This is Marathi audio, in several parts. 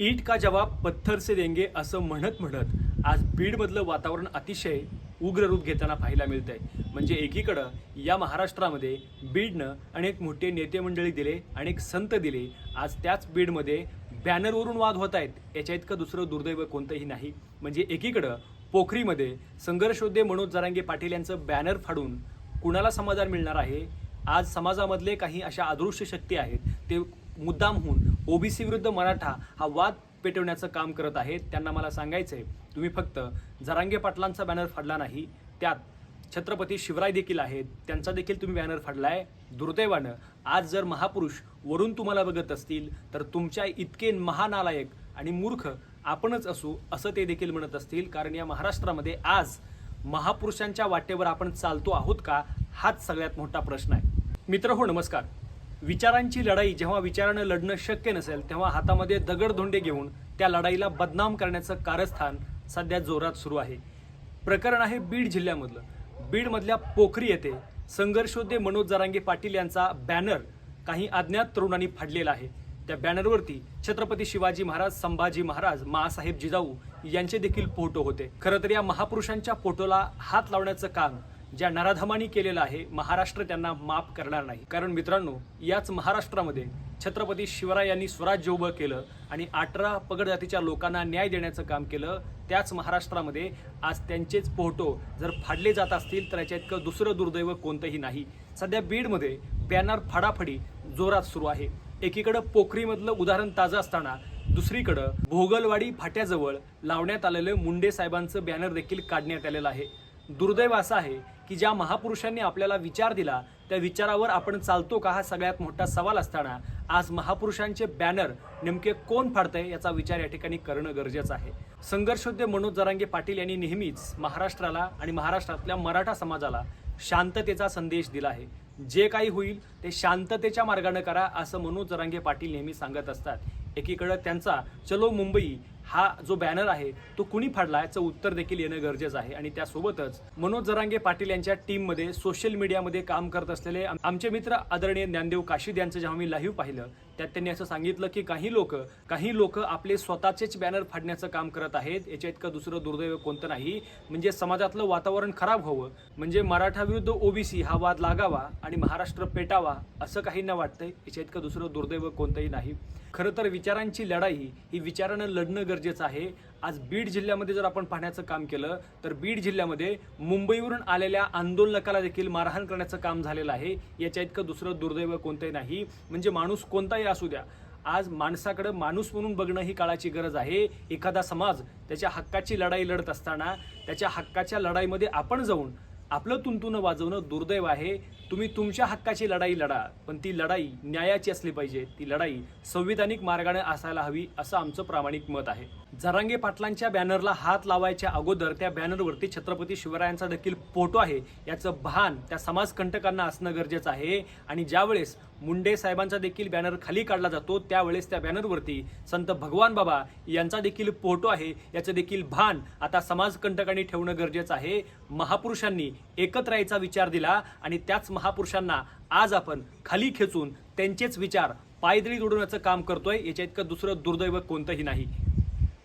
ईट का जवाब पत्थर से देंगे असं म्हणत म्हणत आज बीडमधलं वातावरण अतिशय उग्र रूप घेताना पाहायला मिळतंय. म्हणजे एकीकडं या महाराष्ट्रामध्ये बीडनं अनेक मोठे नेते मंडळी दिले अनेक संत दिले. आज त्याच बीडमध्ये बॅनरवरून वाद होत आहेत. याच्या इतकं दुसरं दुर्दैव कोणतंही नाही. म्हणजे एकीकडं पोखरीमध्ये संघर्षोद्धे मनोज जरांगे पाटील यांचं बॅनर फाडून कुणाला समाधान मिळणार आहे? आज समाजामधले काही अशा अदृश्य शक्ती आहेत ते मुद्दाम होऊन ओबीसी विरुद्ध मराठा हा वाद पेटवण्याचं काम करत आहेत त्यांना मला सांगायचं आहे तुम्ही फक्त जरांगे पाटलांचा बॅनर फाडला नाही त्यात छत्रपती शिवराय देखील आहेत त्यांचा देखील तुम्ही बॅनर फाडलाय. दुर्दैवानं आज जर महापुरुष वरून तुम्हाला बघत असतील तर तुमच्या इतके महानालायक आणि मूर्ख आपणच असू असं ते देखील म्हणत असतील. कारण या महाराष्ट्रामध्ये आज महापुरुषांच्या वाटेवर आपण चालतो आहोत का हाच सगळ्यात मोठा प्रश्न आहे. मित्र हो नमस्कार. विचारांची लढाई जेव्हा विचारानं लढणं शक्य नसेल तेव्हा हातामध्ये दगडधोंडे घेऊन त्या लढाईला बदनाम करण्याचं कारस्थान सध्या जोरात सुरू आहे. प्रकरण आहे बीड जिल्ह्यामधलं. बीडमधल्या पोखरी येथे संघर्षोद्धे मनोज जरांगे पाटील यांचा बॅनर काही अज्ञात तरुणांनी फाडलेला आहे. त्या बॅनरवरती छत्रपती शिवाजी महाराज संभाजी महाराज मासाहेब जिजाऊ यांचे देखील फोटो होते. खरं तर या महापुरुषांच्या फोटोला हात लावण्याचं काम ज्या नराधमानी केलेलं आहे महाराष्ट्र त्यांना माफ करणार नाही. कारण मित्रांनो याच महाराष्ट्रामध्ये छत्रपती शिवरायांनी स्वराज्य उभं केलं आणि अठरा पगड जातीच्या लोकांना न्याय देण्याचं काम केलं त्याच महाराष्ट्रामध्ये आज त्यांचेच फोटो जर फाडले जात असतील तर याच्या इतकं दुसरं दुर्दैव कोणतंही नाही. सध्या बीडमध्ये बॅनर फडाफडी जोरात सुरू आहे. एकीकडं पोखरीमधलं उदाहरण ताजं असताना दुसरीकडं भोगलवाडी फाट्याजवळ लावण्यात आलेलं मुंडे साहेबांचं बॅनर देखील काढण्यात आलेलं आहे. दुर्दैव असं आहे की ज्या महापुरुषांनी आपल्याला विचार दिला त्या विचारावर आपण चालतो का हा सगळ्यात मोठा सवाल असताना आज महापुरुषांचे बॅनर नेमके कोण फाडतंय याचा विचार या ठिकाणी करणं गरजेचं आहे. संघर्षोद्य मनोज जरांगे पाटील यांनी नेहमीच महाराष्ट्राला आणि महाराष्ट्रातल्या मराठा समाजाला शांततेचा संदेश दिला आहे. जे काही होईल ते शांततेच्या मार्गाने करा असं मनोज जरांगे पाटील नेहमी सांगत असतात. एकीकडं त्यांचा चलो मुंबई हा जो बॅनर आहे तो कुणी फाडला याचं उत्तर देखील येणं गरजेचं आहे. आणि त्यासोबतच मनोज जरांगे पाटील यांच्या टीममध्ये सोशल मीडियामध्ये काम करत असलेले आमचे मित्र आदरणीय ज्ञानदेव काशीद यांचं जेव्हा मी लाईव्ह पाहिलं त्यात त्यांनी असं सांगितलं की काही लोक काही लोक आपले स्वतःचेच बॅनर फाडण्याचं काम करत आहेत. याच्या इतकं दुसरं दुर्दैव कोणतं नाही. म्हणजे समाजातलं वातावरण खराब व्हावं. म्हणजे मराठा विरुद्ध ओबीसी हा वाद लागावा आणि महाराष्ट्र पेटावा असं काहींना वाटतंय. याच्या इतकं दुसरं दुर्दैव कोणतंही नाही. खरं तर विचारांची लढाई ही विचारानं लढणं गरजेचं आहे. आज बीड जिल्ह्यामध्ये जर आपण पाहण्याचं काम केलं तर बीड जिल्ह्यामध्ये मुंबईवरून आलेल्या आंदोलकाला देखील मारहाण करण्याचं काम झालेलं आहे. याच्या इतकं दुसरं दुर्दैव कोणतंही नाही. म्हणजे माणूस कोणताही असू द्या आज माणसाकडं माणूस म्हणून बघणं ही काळाची गरज आहे. एखादा समाज त्याच्या हक्काची लढाई लढत असताना त्याच्या हक्काच्या लढाईमध्ये आपण जाऊन आपलं तुंतुनं वाजवणं दुर्दैव आहे. तुम्ही तुमच्या हक्काची लढाई लढा पण ती लढाई न्यायाची असली पाहिजे. ती लढाई संविधानिक मार्गाने असायला हवी असं आमचं प्रामाणिक मत आहे. जरांगे पाटलांच्या बॅनरला हात लावायच्या अगोदर त्या बॅनरवरती छत्रपती शिवरायांचा देखील फोटो आहे. याचं भान त्या समाजकंटकांना असणं गरजेचं आहे. आणि ज्यावेळेस मुंडे साहेबांचा देखील बॅनर खाली काढला जातो त्यावेळेस त्या बॅनरवरती संत भगवान बाबा यांचा देखील फोटो आहे. याचं देखील भान आता समाजकंटकांनी ठेवणं गरजेचं आहे. महापुरुषांनी एकत्र यायचा विचार दिला आणि त्याच महापुरुषांना आज आपण खाली खेचून त्यांचेच विचार पायदळी उडवण्याचं काम करतोय याच्या इतकं दुसरं दुर्दैव कोणतंही नाही.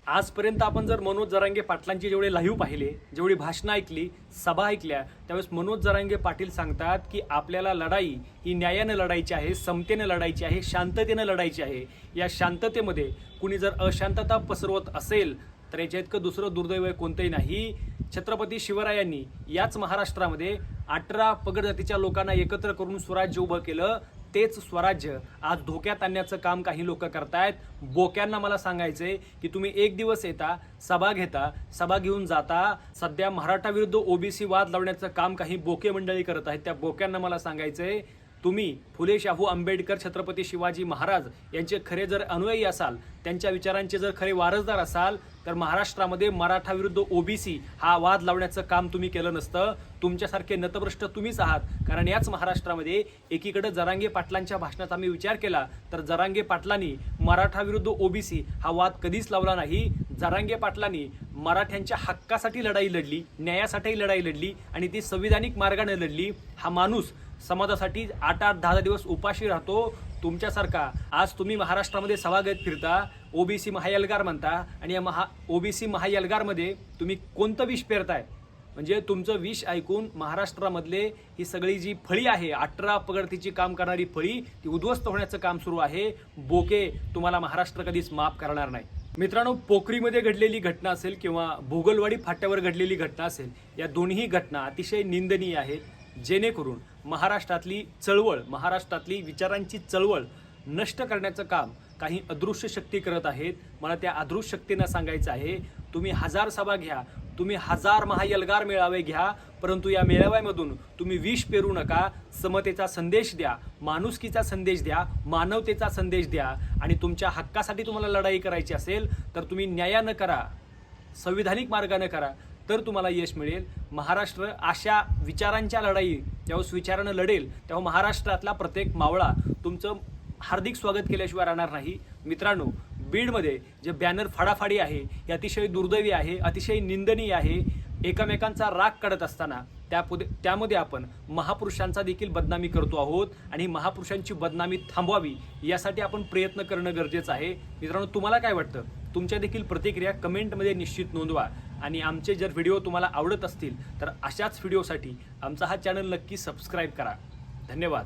आजपर्यंत आपण जर मनोज जरांगे पाटलांची जेवढे लाईव्ह पाहिले जेवढी भाषणं ऐकली सभा ऐकल्या त्यावेळेस मनोज जरांगे पाटील सांगतात की आपल्याला लढाई ही न्यायानं लढायची आहे समतेनं लढायची आहे शांततेनं लढायची आहे. या शांततेमध्ये कुणी जर अशांतता पसरवत असेल तर याच्या इतकं दुसरं दुर्दैव कोणतंही नाही. छत्रपती शिवरायांनी याच महाराष्ट्रामध्ये अठरा पगड जातीच्या लोकांना एकत्र करून स्वराज्य उभं केलं. तेच स्वराज्य आज धोक्यात आणण्याचं काम काही लोक करतायत. बोक्यांना मला सांगायचंय की तुम्ही एक दिवस येता सभा घेता सभा घेऊन जाता. सध्या मराठा विरुद्ध ओबीसी वाद लावण्याचं काम काही बोके मंडळी करत आहेत. त्या बोक्यांना मला सांगायचंय तुम्ही फुले शाहू आंबेडकर छत्रपती शिवाजी महाराज यांचे खरे जर अनुयायी असाल त्यांच्या विचारांचे जर खरे वारसदार असाल तर महाराष्ट्रामध्ये मराठा विरुद्ध ओबीसी हा वाद लावण्याचं काम तुम्ही केलं नसतं. तुमच्यासारखे नतभ्रष्ट तुम्हीच आहात. कारण याच महाराष्ट्रामध्ये एकीकडे जरांगे पाटलांच्या भाषणात आम्ही विचार केला तर जरांगे पाटलांनी मराठा विरुद्ध ओबीसी हा वाद कधीच लावला नाही. जरांगे पाटलांनी मराठ्यांच्या हक्कासाठी लढाई लढली न्यायासाठी लढाई लढली आणि ती संविधानिक मार्गाने लढली. हा माणूस समाजासाठी आठ आठ दहा दहा दिवस उपाशी राहतो तुमच्यासारखा. आज तुम्ही महाराष्ट्रामध्ये सभागत फिरता ओबीसी महायलगार म्हणता आणि या महा ओबीसी महायलगारमध्ये तुम्ही कोणतं विष पेरताय? म्हणजे तुमचं विष ऐकून महाराष्ट्रामधले ही सगळी जी फळी आहे अठरा पगडतीची काम करणारी फळी ती उद्ध्वस्त होण्याचं काम सुरू आहे. बोके तुम्हाला महाराष्ट्र कधीच माफ करणार नाही. मित्रांनो पोखरीमध्ये घडलेली घटना असेल किंवा भोगलवाडी फाट्यावर घडलेली घटना असेल या दोन्ही घटना अतिशय निंदनीय आहेत. जेणेकरून महाराष्ट्रातली चळवळ महाराष्ट्रातली विचारांची चळवळ नष्ट करण्याचं काम काही अदृश्य शक्ती करत आहेत. मला त्या अदृश्य शक्तींना सांगायचं आहे तुम्ही हजार सभा घ्या तुम्ही हजार महायलगार मेळावे घ्या परंतु या मेळाव्यामधून तुम्ही विष पेरू नका समतेचा संदेश द्या माणुसकीचा संदेश द्या मानवतेचा संदेश द्या आणि तुमच्या हक्कासाठी तुम्हाला लढाई करायची असेल तर तुम्ही न्यायानं करा संविधानिक मार्गाने करा तर तुम्हाला यश मिळेल. महाराष्ट्र अशा विचारांच्या लढाई ज्यावेळेस विचारानं लढेल तेव्हा महाराष्ट्रातला प्रत्येक मावळा तुमचं हार्दिक स्वागत केल्याशिवाय राहणार नाही. मित्रांनो बीडमध्ये जे बॅनर फाडाफाडी आहे हे अतिशय दुर्दैवी आहे अतिशय निंदनीय आहे एकमेकांचा राग काढत असताना त्या त्यामध्ये आपण महापुरुषांचा देखील बदनामी करतो आहोत आणि महापुरुषांची बदनामी थांबवावी यासाठी आपण प्रयत्न करणं गरजेचं आहे. मित्रांनो तुम्हाला काय वाटतं? तुमच्या देखील प्रतिक्रिया कमेंटमध्ये निश्चित नोंदवा. आणि आमचे जर व्हिडिओ तुम्हाला आवडत असतील तर अशाच व्हिडिओसाठी आमचा हा चॅनल नक्की सबस्क्राईब करा. धन्यवाद.